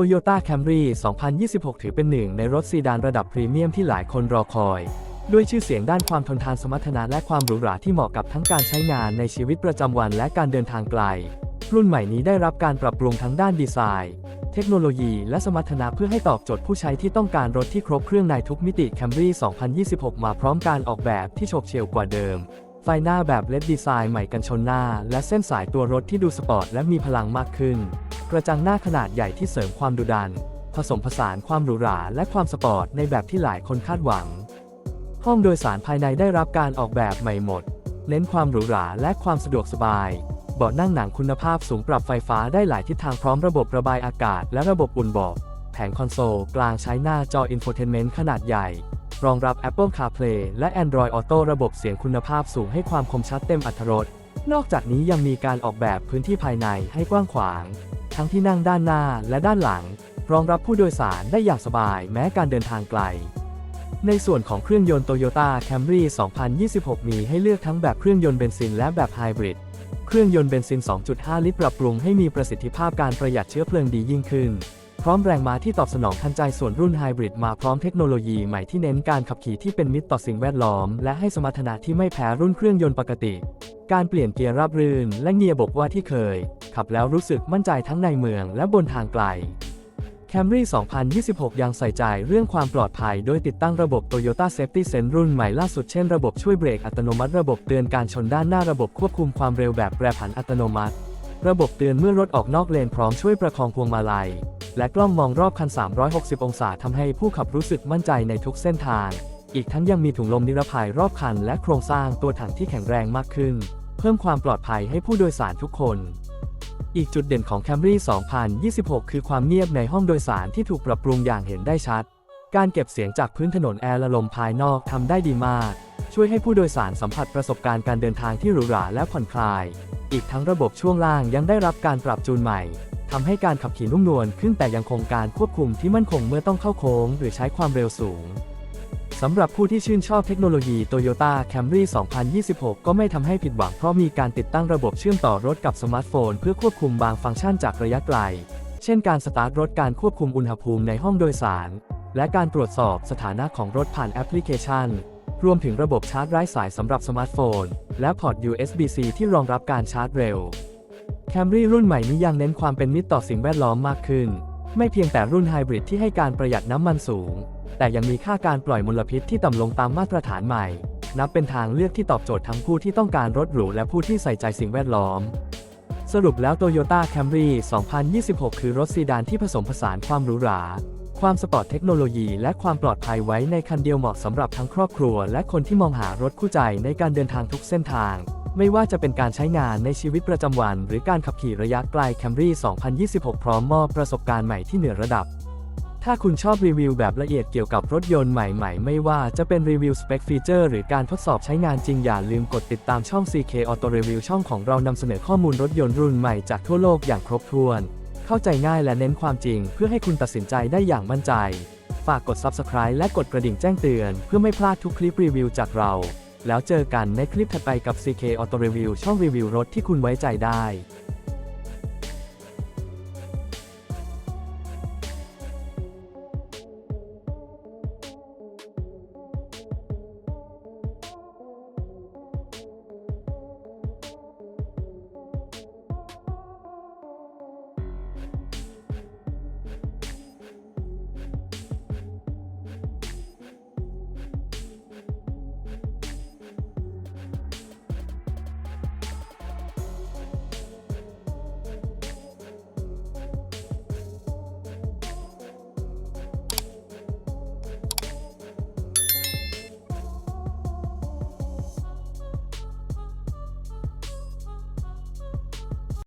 Toyota Camry 2026 ถือเป็นหนึ่งในรถซีดานระดับพรีเมียมที่หลายคนรอคอย ด้วยชื่อเสียงด้านความทนทานสมรรถนะและความหรูหราที่เหมาะกับทั้งการใช้งานในชีวิตประจำวันและการเดินทางไกล รุ่นใหม่นี้ได้รับการปรับปรุงทั้งด้านดีไซน์ เทคโนโลยี และสมรรถนะเพื่อให้ตอบโจทย์ผู้ใช้ที่ต้องการรถที่ครบเครื่องในทุกมิติ Camry 2026 มาพร้อมการออกแบบที่โฉบเฉี่ยวกว่าเดิมไฟหน้าแบบเลดดีไซน์ใหม่กันชนหน้า และเส้นสายตัวรถที่ดูสปอร์ตและมีพลังมากขึ้น กระจังหน้าขนาดใหญ่ที่เสริมความดุดัน ผสมผสานความหรูหราและความสปอร์ตในแบบที่หลายคนคาดหวัง ห้องโดยสารภายในได้รับการออกแบบใหม่หมด เน้นความหรูหราและความสะดวกสบายเบาะนั่งหนังคุณภาพสูงปรับไฟฟ้าได้หลายทิศทางพร้อมระบบระบายอากาศและระบบอุ่นเบาะแผงคอนโซลกลางใช้หน้าจออินโฟเทนเมนต์ขนาดใหญ่ รองรับ Apple CarPlay และ Android Auto ระบบเสียงคุณภาพสูงให้ความคมชัดเต็มอรรถรสนอกจากนี้ยังมีการออกแบบพื้นที่ภายในให้กว้างขวาง ทั้งที่นั่งด้านหน้าและด้านหลัง รองรับผู้โดยสารได้อย่างสบายแม้การเดินทางไกล ในส่วนของเครื่องยนต์ Toyota Camry 2026 มีให้เลือกทั้งแบบเครื่องยนต์เบนซินและแบบไฮบริด เครื่องยนต์เบนซิน 2.5 ลิตรปรับปรุงให้มีประสิทธิภาพการประหยัดเชื้อเพลิงดียิ่งขึ้น พร้อมแรงม้าที่ตอบสนองทันใจส่วนรุ่นไฮบริดมาพร้อมเทคโนโลยีใหม่ที่เน้นการขับขี่ที่เป็นมิตรต่อสิ่งแวดล้อม และให้สมรรถนะที่ไม่แพ้รุ่นเครื่องยนต์ปกติ การเปลี่ยนเกียร์ราบรื่น และเงียร์บกว่าที่เคย ขับแล้วรู้สึกมั่นใจทั้งในเมืองและบนทางไกล Camry 2026 ยังใส่ใจเรื่องความปลอดภัย โดยติดตั้งระบบ Toyota Safety Sense รุ่นใหม่ล่าสุดเช่นระบบช่วยเบรกอัตโนมัติระบบเตือนการชนด้านหน้าระบบควบคุมความเร็วแบบแปรผันอัตโนมัติ ระบบเตือนเมื่อรถออกนอกเลนพร้อมช่วยประคองพวงมาลัย และกล้องมองรอบคัน 360 องศาทำให้ผู้ขับรู้สึกมั่นใจในทุกเส้นทาง อีกทั้งยังมีถุงลมนิรภัยรอบคัน และโครงสร้างตัวถังที่แข็งแรงมากขึ้น เพิ่มความปลอดภัยให้ผู้โดยสารทุกคน อีกจุดเด่นของ Camry 2026 คือความเงียบในห้องโดยสารที่ถูกปรับปรุงอย่างเห็นได้ชัด การเก็บเสียงจากพื้นถนนแอร์และลมภายนอกทำได้ดีมาก ช่วยให้ผู้โดยสารสัมผัสประสบการณ์การเดินทางที่หรูหราและผ่อนคลาย อีกทั้งระบบช่วงล่างยังได้รับการปรับจูนใหม่ทำให้การขับขี่นุ่มนวลขึ้นแต่ยังคงการควบคุมที่มั่นคงเมื่อต้องเข้าโค้ง หรือใช้ความเร็วสูง สำหรับผู้ที่ชื่นชอบเทคโนโลยี Toyota Camry 2026 ก็ไม่ทำให้ผิดหวังเพราะมีการติดตั้งระบบเชื่อมต่อรถกับสมาร์ทโฟน เพื่อควบคุมบางฟังก์ชันจากระยะไกล เช่นการสตาร์ทรถการควบคุมอุณหภูมิในห้องโดยสาร และการตรวจสอบสถานะของรถผ่านแอปพลิเคชัน รวมถึงระบบชาร์จไร้สายสำหรับสมาร์ทโฟน และพอร์ต USB-C ที่รองรับการชาร์จเร็ว Camry รุ่นใหม่นี้ยังเน้นความเป็นมิตรต่อสิ่งแวดล้อมมากขึ้น ไม่เพียงแต่รุ่นไฮบริดที่ให้การประหยัดน้ำมันสูง แต่ยังมีค่าการปล่อยมลพิษที่ต่ำลงตามมาตรฐานใหม่ นับเป็นทางเลือกที่ตอบโจทย์ทั้งผู้ที่ต้องการรถหรูและผู้ที่ใส่ใจสิ่งแวดล้อม สรุปแล้ว Toyota Camry 2026 คือรถซีดานที่ผสมผสานความหรูหรา ความสปอร์ตเทคโนโลยีและความปลอดภัยไว้ในคันเดียวเหมาะสำหรับทั้งครอบครัว และคนที่มองหารถคู่ใจในการเดินทางทุกเส้นทางไม่ว่าจะเป็นการใช้งานในชีวิตประจำวัน หรือการขับขี่ระยะไกล Camry 2026 พร้อมมอบประสบการณ์ใหม่ที่เหนือระดับ ถ้าคุณชอบรีวิวแบบละเอียดเกี่ยวกับรถยนต์ใหม่ๆ ไม่ว่าจะเป็นรีวิวสเปคฟีเจอร์หรือการทดสอบใช้งานจริงอย่าลืมกดติดตามช่อง CK Auto Review ช่องของเรานำเสนอข้อมูลรถยนต์รุ่นใหม่จากทั่วโลกอย่างครบถ้วน เข้าใจง่ายและเน้นความจริงเพื่อให้คุณตัดสินใจได้อย่างมั่นใจ ฝากกด Subscribe และกดกระดิ่งแจ้งเตือน เพื่อไม่พลาดทุกคลิปรีวิวจากเรา แล้วเจอกันในคลิปถัดไปกับ CK Auto Review ช่องรีวิวรถที่คุณไว้ใจได้